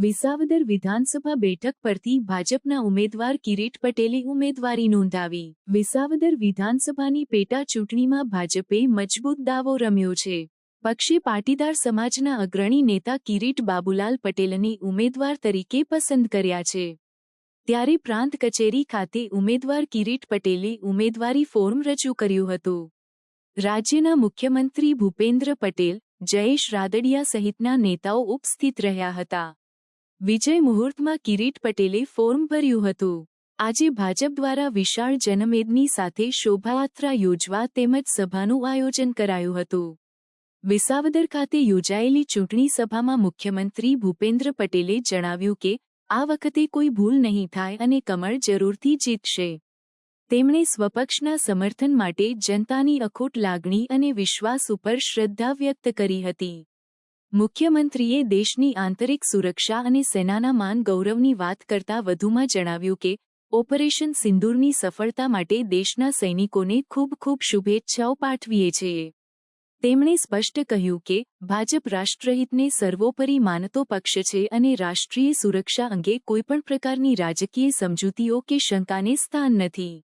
વિસાવદર વિધાનસભા બેઠક પરથી ભાજપના ઉમેદવાર કિરીટ પટેલે ઉમેદવારી નોંધાવી. વિસાવદર વિધાનસભાની પેટા ચૂંટણીમાં ભાજપે મજબૂત દાવો રમ્યો છે. પક્ષે પાટીદાર સમાજના અગ્રણી નેતા કિરીટ બાબુલાલ પટેલને ઉમેદવાર તરીકે પસંદ કર્યા છે. ત્યારે પ્રાંત કચેરી ખાતે ઉમેદવાર કિરીટ પટેલે ઉમેદવારી ફોર્મ રજૂ કર્યું હતું. રાજ્યના મુખ્યમંત્રી ભૂપેન્દ્ર પટેલ, જયેશ રાદડિયા સહિતના નેતાઓ ઉપસ્થિત રહ્યા હતા. વિજય મુહૂર્તમાં કિરીટ પટેલે ફોર્મ ભર્યું હતું. આજે ભાજપ દ્વારા વિશાળ જનમેદની સાથે શોભાયાત્રા યોજવા તેમજ સભાનું આયોજન કરાયું હતું. વિસાવદર ખાતે યોજાયેલી ચૂંટણી સભામાં મુખ્યમંત્રી ભૂપેન્દ્ર પટેલે જણાવ્યું કે, આ વખતે કોઈ ભૂલ નહીં થાય અને કમળ જરૂરથી જીતશે. તેમણે સ્વપક્ષના સમર્થન માટે જનતાની અખૂટ લાગણી અને વિશ્વાસ ઉપર શ્રદ્ધા વ્યક્ત કરી હતી. મુખ્યમંત્રીએ દેશની આંતરિક સુરક્ષા અને સેનાના માન ગૌરવની વાત કરતા વધુમાં જણાવ્યું કે, ઓપરેશન સિંદૂરની સફળતા માટે દેશના સૈનિકોને ખૂબ ખૂબ શુભેચ્છાઓ પાઠવીએ છીએ. તેમણે સ્પષ્ટ કહ્યું કે, ભાજપ રાષ્ટ્રહિતને સર્વોપરી માનતો પક્ષ છે અને રાષ્ટ્રીય સુરક્ષા અંગે કોઈપણ પ્રકારની રાજકીય સમજૂતીઓ કે શંકાને સ્થાન નથી.